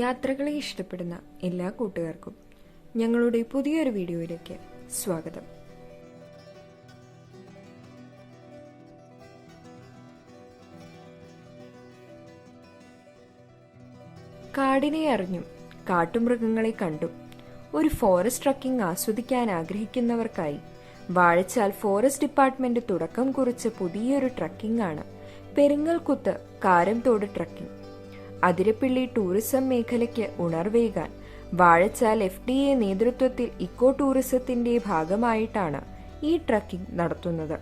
യാത്രകളെ ഇഷ്ടപ്പെടുന്ന എല്ലാ കൂട്ടുകാർക്കും ഞങ്ങളുടെ പുതിയൊരു വീഡിയോയിലേക്ക് സ്വാഗതം. കാടിനെ അറിഞ്ഞും കാട്ടുമൃഗങ്ങളെ കണ്ടും ഒരു ഫോറസ്റ്റ് ട്രക്കിംഗ് ആസ്വദിക്കാൻ ആഗ്രഹിക്കുന്നവർക്കായി വാഴച്ചാൽ ഫോറസ്റ്റ് ഡിപ്പാർട്ട്മെന്റ് തുടക്കം കുറിച്ച പുതിയൊരു ട്രക്കിംഗ് ആണ്. പെരിങ്ങൽകുത്ത് കാരംതോട് ട്രക്കിംഗ് അതിരപ്പിള്ളി ടൂറിസം മേഖലയ്ക്ക് ഉണർവേകാൻ വാഴച്ചാൽ എഫ് ഡി എ നേതൃത്വത്തിൽ ഇക്കോ ടൂറിസത്തിന്റെ ഭാഗമായിട്ടാണ് ഈ ട്രക്കിംഗ് നടത്തുന്നത്.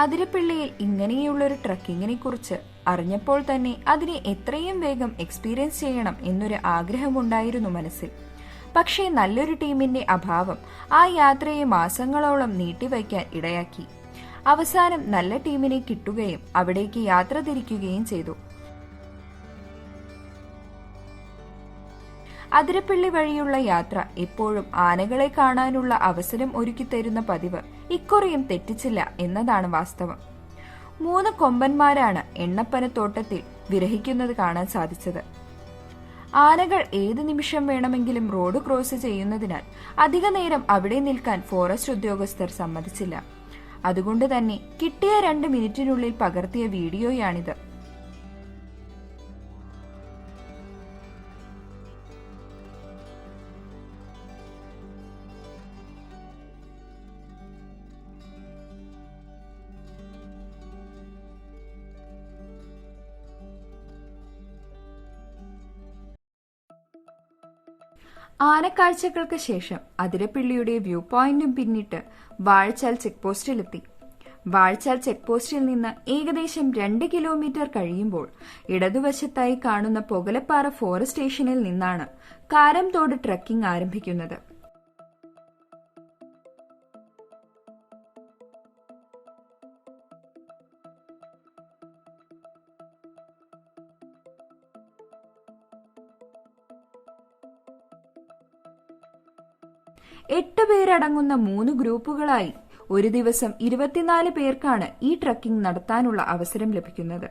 അതിരപ്പിള്ളിയിൽ ഇങ്ങനെയുള്ളൊരു ട്രക്കിങ്ങിനെ കുറിച്ച് അറിഞ്ഞപ്പോൾ തന്നെ അതിനെ എത്രയും വേഗം എക്സ്പീരിയൻസ് ചെയ്യണം എന്നൊരു ആഗ്രഹമുണ്ടായിരുന്നു മനസ്സിൽ. പക്ഷേ നല്ലൊരു ടീമിന്റെ അഭാവം ആ യാത്രയെ മാസങ്ങളോളം നീട്ടിവയ്ക്കാൻ ഇടയാക്കി. അവസാനം നല്ല ടീമിനെ കിട്ടുകയും അവിടേക്ക് യാത്ര തിരിക്കുകയും ചെയ്തു. അതിരപ്പള്ളി വഴിയുള്ള യാത്ര എപ്പോഴും ആനകളെ കാണാനുള്ള അവസരം ഒരുക്കി തരുന്ന പതിവ് ഇക്കുറിയും തെറ്റിച്ചില്ല എന്നതാണ് വാസ്തവം. മൂന്ന് കൊമ്പന്മാരാണ് എണ്ണപ്പനത്തോട്ടത്തിൽ വിരഹിക്കുന്നത് കാണാൻ സാധിച്ചത്. ആനകൾ ഏത് നിമിഷം വേണമെങ്കിലും റോഡ് ക്രോസ് ചെയ്യുന്നതിനാൽ അധിക നേരം അവിടെ നിൽക്കാൻ ഫോറസ്റ്റ് ഉദ്യോഗസ്ഥർ സമ്മതിച്ചില്ല. അതുകൊണ്ട് തന്നെ കിട്ടിയ രണ്ട് മിനിറ്റിനുള്ളിൽ പകർത്തിയ വീഡിയോയാണിത്. ആനക്കാഴ്ചകൾക്ക് ശേഷം അതിരപ്പിള്ളിയുടെ വ്യൂ പോയിന്റും പിന്നിട്ട് വാഴച്ചാൽ ചെക്ക് പോസ്റ്റിലെത്തി വാഴച്ചാൽ ചെക്ക് പോസ്റ്റിൽ നിന്ന് ഏകദേശം രണ്ട് കിലോമീറ്റർ കഴിയുമ്പോൾ ഇടതുവശത്തായി കാണുന്ന പൊകലപ്പാറ ഫോറസ്റ്റ് സ്റ്റേഷനിൽ നിന്നാണ് കാരംതോട് ട്രക്കിംഗ് ആരംഭിക്കുന്നത്. പേരടങ്ങുന്ന മൂന്ന് ഗ്രൂപ്പുകളായി ഒരു ദിവസം ഇരുപത്തിനാല് പേർക്കാണ് ഈ ട്രക്കിംഗ് നടത്താനുള്ള അവസരം ലഭിക്കുന്നത്.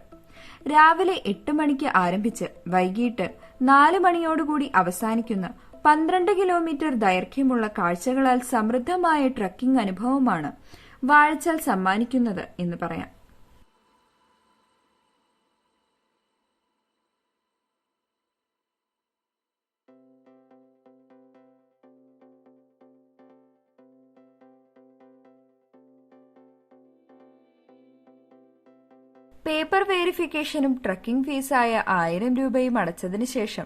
രാവിലെ എട്ട് മണിക്ക് ആരംഭിച്ച് വൈകിട്ട് നാല് മണിയോടുകൂടി അവസാനിക്കുന്ന പന്ത്രണ്ട് കിലോമീറ്റർ ദൈർഘ്യമുള്ള കാഴ്ചകളാൽ സമൃദ്ധമായ ട്രക്കിംഗ് അനുഭവമാണ് വാഴച്ചാൽ സമ്മാനിക്കുന്നത് എന്ന് പറയാം. വെരിഫിക്കേഷനും ട്രക്കിംഗ് ഫീസായ ആയിരം രൂപയും അടച്ചതിനു ശേഷം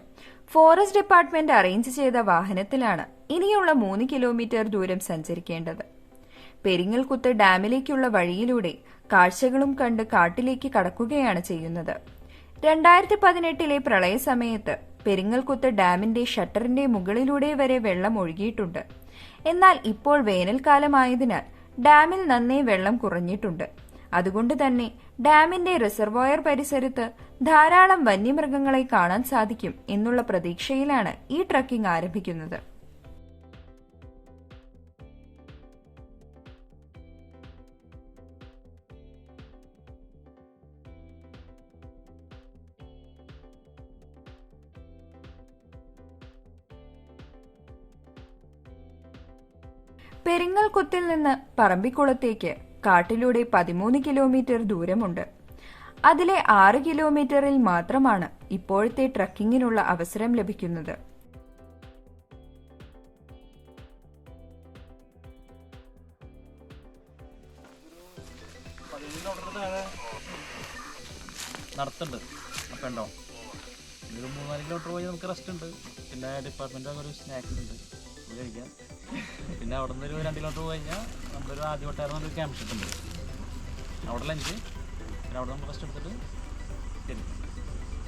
ഫോറസ്റ്റ് ഡിപ്പാർട്ട്മെന്റ് അറേഞ്ച് ചെയ്ത വാഹനത്തിലാണ് ഇനിയുള്ള മൂന്ന് കിലോമീറ്റർ ദൂരം സഞ്ചരിക്കേണ്ടത്. പെരിങ്ങൽകുത്ത് ഡാമിലേക്കുള്ള വഴിയിലൂടെ കാഴ്ചകളും കണ്ട് കാട്ടിലേക്ക് കടക്കുകയാണ് ചെയ്യുന്നത്. രണ്ടായിരത്തി പതിനെട്ടിലെ പ്രളയ സമയത്ത് പെരിങ്ങൽകുത്ത് ഡാമിന്റെ ഷട്ടറിന്റെ മുകളിലൂടെ വരെ വെള്ളം ഒഴുകിയിട്ടുണ്ട്. എന്നാൽ ഇപ്പോൾ വേനൽക്കാലമായതിനാൽ ഡാമിൽ നന്നേ വെള്ളം കുറഞ്ഞിട്ടുണ്ട്. അതുകൊണ്ട് തന്നെ ഡാമിന്റെ റിസർവോയർ പരിസരത്ത് ധാരാളം വന്യമൃഗങ്ങളെ കാണാൻ സാധിക്കും എന്നുള്ള പ്രതീക്ഷയിലാണ് ഈ ട്രക്കിംഗ് ആരംഭിക്കുന്നത്. പെരിങ്ങൽകുത്തിൽ നിന്ന് പറമ്പിക്കുളത്തേക്ക് കാട്ടിലൂടെ പതിമൂന്ന് കിലോമീറ്റർ ദൂരമുണ്ട്. അതിലെ ആറ് കിലോമീറ്ററിൽ മാത്രമാണ് ഇപ്പോഴത്തെ ട്രക്കിങ്ങിനുള്ള അവസരം ലഭിക്കുന്നത്. നടത്തുന്നുണ്ട് അപ്പം ഉണ്ടോ? ഒരു മൂന്നാൽ കിലോമീറ്റർ പോയി നമുക്ക് റെസ്റ്റ് ഉണ്ട്. പിന്നെ ഡിപ്പാർട്ട്മെന്റ് ഒരു സ്നാക്സ് ഉണ്ട്. കഴിക്കാം. പിന്നെ അവിടെ നിന്ന് ഒരു രണ്ട് കിലോമീറ്റർ പോയി കഴിഞ്ഞാൽ നമ്മളൊരു ആദ്യ വട്ടാരം ഒരു ക്യാമ്പ് ഷീറ്റ് ഉണ്ട്. അവിടെ ലഞ്ച് പിന്നെ അവിടെ നമ്മൾ റെസ്റ്റ് എടുത്തിട്ട് ശരി.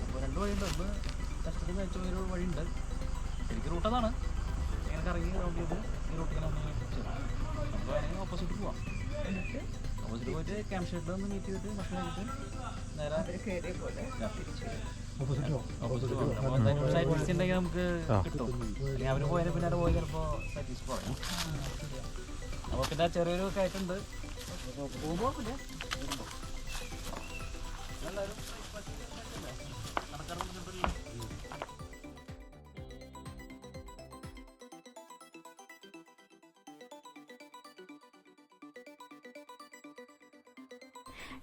അപ്പോൾ രണ്ട് വഴിയുണ്ട്. ഒന്ന് കഷ്ടത്തിൽ കഴിച്ച ഒരു വഴിയുണ്ട്. എനിക്ക് റൂട്ട് അതാണ്. ഇങ്ങനെ കറങ്ങി റൗണ്ട് ചെയ്ത് ഈ റൂട്ടിൽ നമ്മൾ അപ്പോൾ വേണമെങ്കിൽ ഓപ്പോസിറ്റ് പോവാം. ഓപ്പോസിറ്റ് പോയിട്ട് ക്യാമ്പ് ഷെഡിൽ ഒന്ന് മീറ്റ് ചെയ്തിട്ട് ഭക്ഷണം കഴിച്ചിട്ട് നേരെ രാത്രി. നമുക്ക് കിട്ടും പോയാലും പിന്നെ അവിടെ പോയി ചെറിയൊരു കയറ്റുണ്ട് പോകുമ്പോൾ പിന്നെ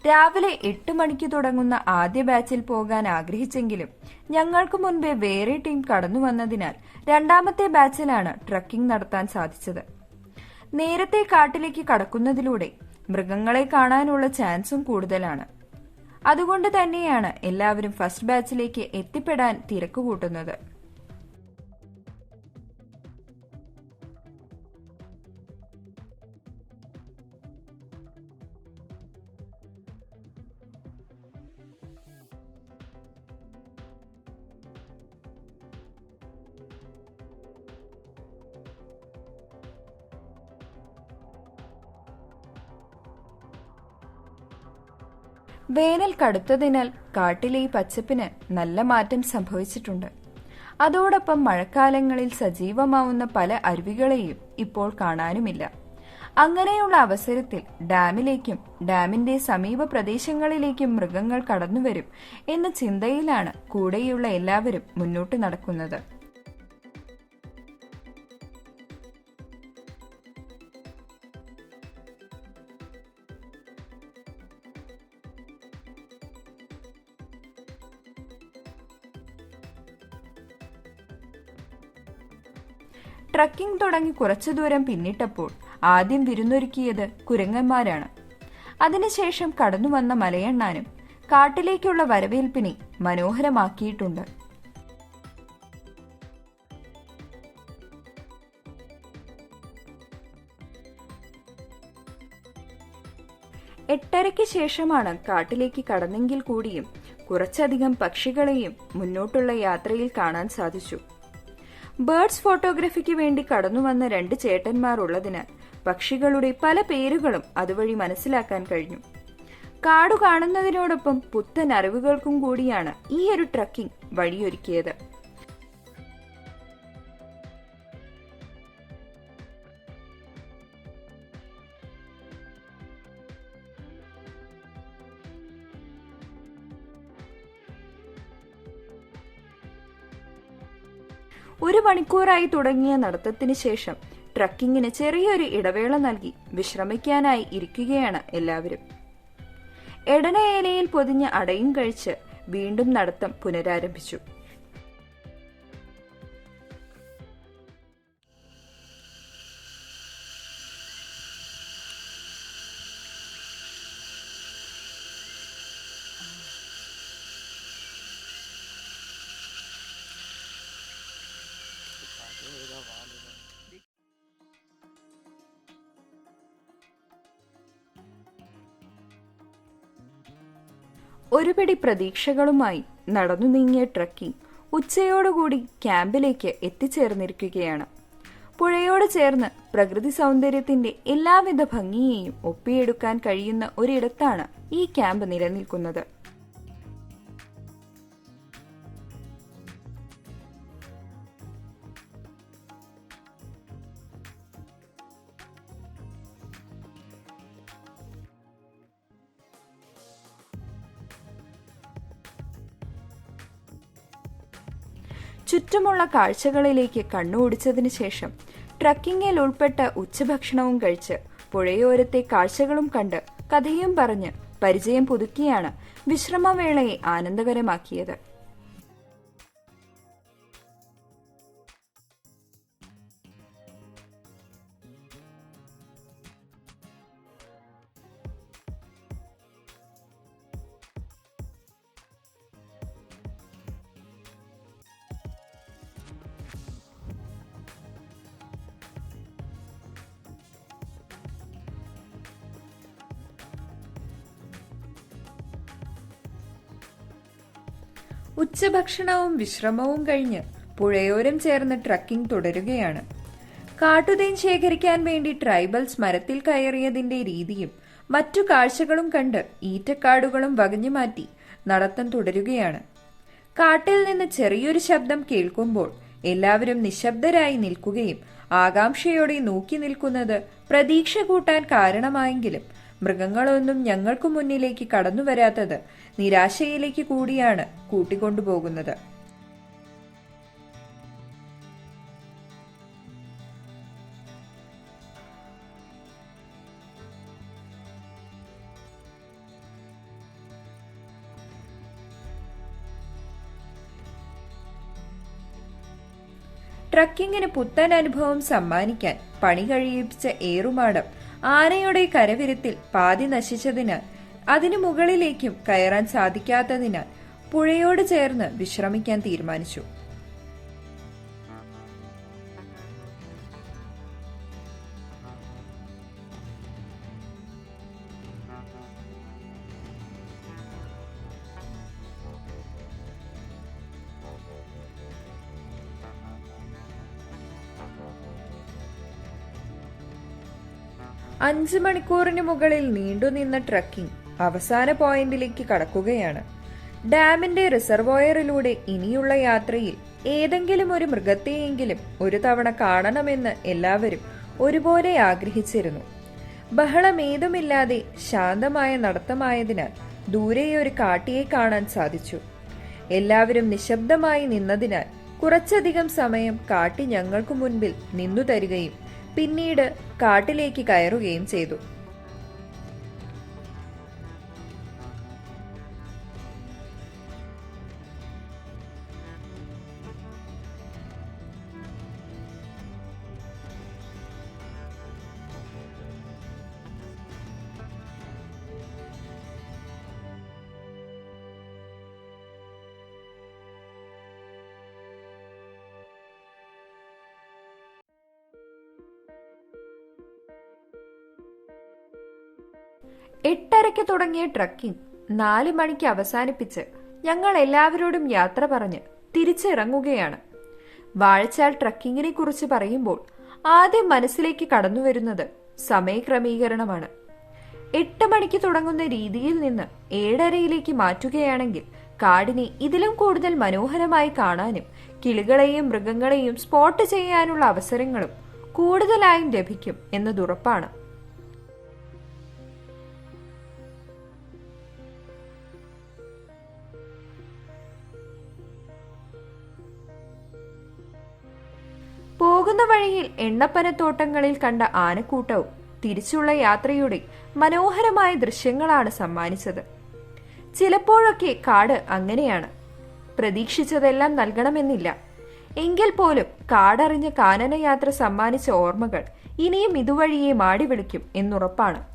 രാവിലെ എട്ട് മണിക്ക് തുടങ്ങുന്ന ആദ്യ ബാച്ചിൽ പോകാൻ ആഗ്രഹിച്ചെങ്കിലും ഞങ്ങൾക്ക് മുൻപേ വേറെ ടീം കടന്നു വന്നതിനാൽ രണ്ടാമത്തെ ബാച്ചിലാണ് ട്രക്കിംഗ് നടത്താൻ സാധിച്ചത്. നേരത്തെ കാട്ടിലേക്ക് കടക്കുന്നതിലൂടെ മൃഗങ്ങളെ കാണാനുള്ള ചാൻസും കൂടുതലാണ്. അതുകൊണ്ട് തന്നെയാണ് എല്ലാവരും ഫസ്റ്റ് ബാച്ചിലേക്ക് എത്തിപ്പെടാൻ തിരക്ക് വേനൽ കടുത്തതിനാൽ കാട്ടിലെ ഈ പച്ചപ്പിന് നല്ല മാറ്റം സംഭവിച്ചിട്ടുണ്ട്. അതോടൊപ്പം മഴക്കാലങ്ങളിൽ സജീവമാവുന്ന പല അരുവികളെയും ഇപ്പോൾ കാണാനുമില്ല. അങ്ങനെയുള്ള അവസരത്തിൽ ഡാമിലേക്കും ഡാമിന്റെ സമീപ പ്രദേശങ്ങളിലേക്കും മൃഗങ്ങൾ കടന്നുവരും എന്ന ചിന്തയിലാണ് കൂടെയുള്ള എല്ലാവരും മുന്നോട്ട് നടക്കുന്നത്. ട്രക്കിംഗ് തുടങ്ങി കുറച്ചു ദൂരം പിന്നിട്ടപ്പോൾ ആദ്യം വിരുന്നൊരുക്കിയത് കുരങ്ങന്മാരാണ്. അതിനുശേഷം കടന്നു വന്ന മലയണ്ണാനും കാട്ടിലേക്കുള്ള വരവേൽപ്പിനെ മനോഹരമാക്കിയിട്ടുണ്ട്. എട്ടരയ്ക്ക് ശേഷമാണ് കാട്ടിലേക്ക് കടന്നെങ്കിൽ കൂടിയും കുറച്ചധികം പക്ഷികളെയും മുന്നോട്ടുള്ള യാത്രയിൽ കാണാൻ സാധിച്ചു. ബേർഡ്സ് ഫോട്ടോഗ്രഫിക്ക് വേണ്ടി കടന്നുവന്ന രണ്ട് ചേട്ടന്മാർ ഉള്ളതിനാൽ പക്ഷികളുടെ പല പേരുകളും അതുവഴി മനസ്സിലാക്കാൻ കഴിഞ്ഞു. കാടു കാണുന്നതിനോടൊപ്പം പുത്തൻ അറിവുകൾക്കും കൂടിയാണ് ഈ ഒരു ട്രക്കിംഗ് വഴിയൊരുക്കിയത്. മണിക്കൂറായി തുടങ്ങിയ നടത്തത്തിന് ശേഷം ട്രക്കിങ്ങിന് ചെറിയൊരു ഇടവേള നൽകി വിശ്രമിക്കാനായി ഇരിക്കുകയാണ് എല്ലാവരും. എടനയേലയിൽ പൊതിഞ്ഞ അടയും കഴിച്ച് വീണ്ടും നടത്തം പുനരാരംഭിച്ചു. ഒരു പിടി പ്രതീക്ഷകളുമായി നടന്നു നീങ്ങിയ ട്രക്കിംഗ് ഉച്ചയോടുകൂടി ക്യാമ്പിലേക്ക് എത്തിച്ചേർന്നിരിക്കുകയാണ്. പുഴയോട് ചേർന്ന് പ്രകൃതി സൗന്ദര്യത്തിന്റെ എല്ലാവിധ ഭംഗിയെയും ഒപ്പിയെടുക്കാൻ കഴിയുന്ന ഒരിടത്താണ് ഈ ക്യാമ്പ് നിലനിൽക്കുന്നത്. ചുറ്റുമുള്ള കാഴ്ചകളിലേക്ക് കണ്ണോടിച്ചതിനു ശേഷം ട്രക്കിങ്ങിൽ ഉൾപ്പെട്ട ഉച്ചഭക്ഷണവും കഴിച്ച് പുഴയോരത്തെ കാഴ്ചകളും കണ്ട് കഥയും പറഞ്ഞ് പരിചയം പുതുക്കിയാണ് വിശ്രമവേളയെ ആനന്ദകരമാക്കിയത്. ഉച്ചഭക്ഷണവും വിശ്രമവും കഴിഞ്ഞ് പുഴയോരം ചേർന്ന് ട്രക്കിംഗ് തുടരുകയാണ്. കാട്ടുതേൻ ശേഖരിക്കാൻ വേണ്ടി ട്രൈബൽസ് മരത്തിൽ കയറിയതിന്റെ രീതിയും മറ്റു കാഴ്ചകളും കണ്ട് ഈറ്റക്കാടുകളും വകഞ്ഞു മാറ്റി നടത്തം തുടരുകയാണ്. കാട്ടിൽ നിന്ന് ചെറിയൊരു ശബ്ദം കേൾക്കുമ്പോൾ എല്ലാവരും നിശബ്ദരായി നിൽക്കുകയും ആകാംക്ഷയോടെ നോക്കി നിൽക്കുന്നത് പ്രതീക്ഷ കൂട്ടാൻ കാരണമായെങ്കിലും മൃഗങ്ങളൊന്നും ഞങ്ങൾക്കു മുന്നിലേക്ക് കടന്നു വരാത്തത് നിരാശയിലേക്ക് കൂടിയാണ് കൂട്ടിക്കൊണ്ടുപോകുന്നത്. ട്രക്കിങ്ങിന് പുത്തൻ അനുഭവം സമ്മാനിക്കാൻ പണി കഴിയിപ്പിച്ച ഏറുമാടം ആനയുടെ കരവിരത്തിൽ പാതി നശിച്ചതിനാൽ അതിനു മുകളിലേക്കും കയറാൻ സാധിക്കാത്തതിനാൽ പുഴയോട് ചേർന്ന് വിശ്രമിക്കാൻ തീരുമാനിച്ചു. അഞ്ച് മണിക്കൂറിന് മുകളിൽ നീണ്ടുനിന്ന ട്രക്കിംഗ് അവസാന പോയിന്റിലേക്ക് കടക്കുകയാണ്. ഡാമിന്റെ റിസർവോയറിലൂടെ ഇനിയുള്ള യാത്രയിൽ ഏതെങ്കിലും ഒരു മൃഗത്തെയെങ്കിലും ഒരു തവണ കാണണമെന്ന് എല്ലാവരും ഒരുപോലെ ആഗ്രഹിച്ചിരുന്നു. ബഹളമേതുമില്ലാതെ ശാന്തമായ നടത്തമായതിനാൽ ദൂരെ ഒരു കാട്ടിയെ കാണാൻ സാധിച്ചു. എല്ലാവരും നിശബ്ദമായി നിന്നതിനാൽ കുറച്ചധികം സമയം കാട്ടി ഞങ്ങൾക്കു മുൻപിൽ നിന്നു തരികയും പിന്നീട് കാട്ടിലേക്ക് കയറുകയും ചെയ്തു. എട്ടരയ്ക്ക് തുടങ്ങിയ ട്രക്കിംഗ് നാല് മണിക്ക് അവസാനിപ്പിച്ച് ഞങ്ങൾ എല്ലാവരോടും യാത്ര പറഞ്ഞ് തിരിച്ചിറങ്ങുകയാണ്. വാഴച്ചാൽ ട്രക്കിങ്ങിനെ കുറിച്ച് പറയുമ്പോൾ ആദ്യം മനസ്സിലേക്ക് കടന്നു വരുന്നത് സമയക്രമീകരണമാണ്. എട്ട് മണിക്ക് തുടങ്ങുന്ന രീതിയിൽ നിന്ന് ഏഴരയിലേക്ക് മാറ്റുകയാണെങ്കിൽ കാടിനെ ഇതിലും കൂടുതൽ മനോഹരമായി കാണാനും കിളികളെയും മൃഗങ്ങളെയും സ്പോട്ട് ചെയ്യാനുള്ള അവസരങ്ങളും കൂടുതലായും ലഭിക്കും എന്നതുറപ്പാണ് പോകുന്ന എണ്ണപ്പനത്തോട്ടങ്ങളിൽ കണ്ട ആനക്കൂട്ടവും തിരിച്ചുള്ള യാത്രയുടെ മനോഹരമായ ദൃശ്യങ്ങളാണ് സമ്മാനിച്ചത്. ചിലപ്പോഴൊക്കെ കാട് അങ്ങനെയാണ്. പ്രതീക്ഷിച്ചതെല്ലാം നൽകണമെന്നില്ല. എങ്കിൽ പോലും കാടറിഞ്ഞ കാനനയാത്ര സമ്മാനിച്ച ഓർമ്മകൾ ഇനിയും ഇതുവഴിയെ മാടി വിളിക്കും എന്നുറപ്പാണ്.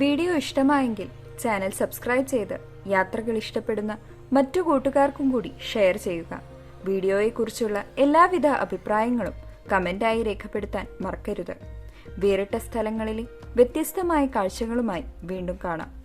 വീഡിയോ ഇഷ്ടമായെങ്കിൽ ചാനൽ സബ്സ്ക്രൈബ് ചെയ്ത് യാത്രകൾ ഇഷ്ടപ്പെടുന്ന മറ്റു കൂട്ടുകാർക്കും കൂടി ഷെയർ ചെയ്യുക. വീഡിയോയെക്കുറിച്ചുള്ള എല്ലാവിധ അഭിപ്രായങ്ങളും കമന്റായി രേഖപ്പെടുത്താൻ മറക്കരുത്. വേറിട്ട സ്ഥലങ്ങളിലെ വ്യത്യസ്തമായ കാഴ്ചകളുമായി വീണ്ടും കാണാം.